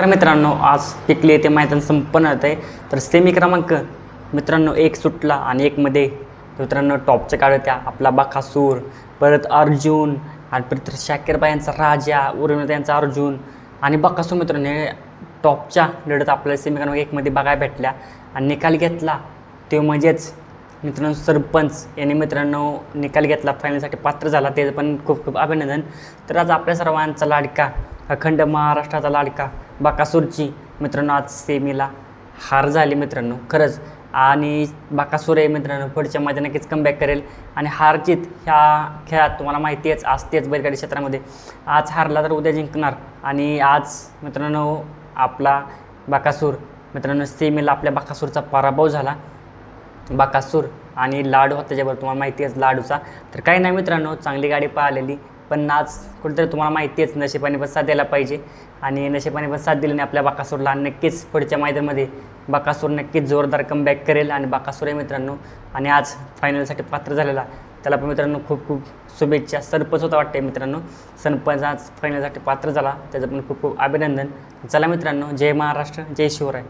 तर मित्रांनो आज पिकली येथे मैदान संपन्न होत आहे तर सेमी क्रमांक मित्रांनो एक सुटला आणि एकमध्ये मित्रांनो टॉपच्या काळ होत्या आपला बाकासूर परत अर्जुन आणि परत शाकीरबाई यांचा राजा उर्मिला यांचा अर्जुन. आणि बकासूर मित्रांनो टॉपच्या लढत आपल्याला सेमी क्रमांक एकमध्ये बघायला भेटल्या. आणि निकाल घेतला. ते म्हणजेच मित्रांनो सरपंच यांनी मित्रांनो निकाल घेतला. फायनलसाठी पात्र झाला. ते पण खूप खूप अभिनंदन. तर आज आपल्या सर्वांचा लाडका अखंड महाराष्ट्राचा लाडका बाकासूरची मित्रांनो आज सेमीला हार झाली मित्रांनो खरंच. आणि बाकासूर आहे मित्रांनो पुढच्या मध्ये नक्कीच कमबॅक करेल. आणि हारजीत ह्या खेळात तुम्हाला माहिती आहेच असतेच बैलगाडी क्षेत्रामध्ये. आज हारला तर उद्या जिंकणार. आणि आज मित्रांनो आपला बाकासूर मित्रांनो सेमीला आपल्या बाकासूरचा पराभव झाला. बाकासूर आणि लाडू त्याच्याबरोबर तुम्हाला माहिती आहे लाडूचा. तर काही नाही मित्रांनो चांगली गाडी पाहिलेली. पण आज कुठेतरी तुम्हाला माहिती आहेच नशिबाने पण साथ द्यायला पाहिजे. आणि नशिबाने पण साथ दिल्याने आपल्या बाकासूरला. आणि नक्कीच पुढच्या मैदानामध्ये बाकासूर नक्कीच जोरदार कमबॅक करेल आणि बाकासूर आहे मित्रांनो. आणि आज फायनलसाठी पात्र झालेला त्याला पण मित्रांनो खूप खूप शुभेच्छा. सरपंच होता वाटते मित्रांनो. सरपंच आज फायनलसाठी पात्र झाला. त्याचं पण खूप खूप अभिनंदन. चला मित्रांनो जय महाराष्ट्र जय शिवराय.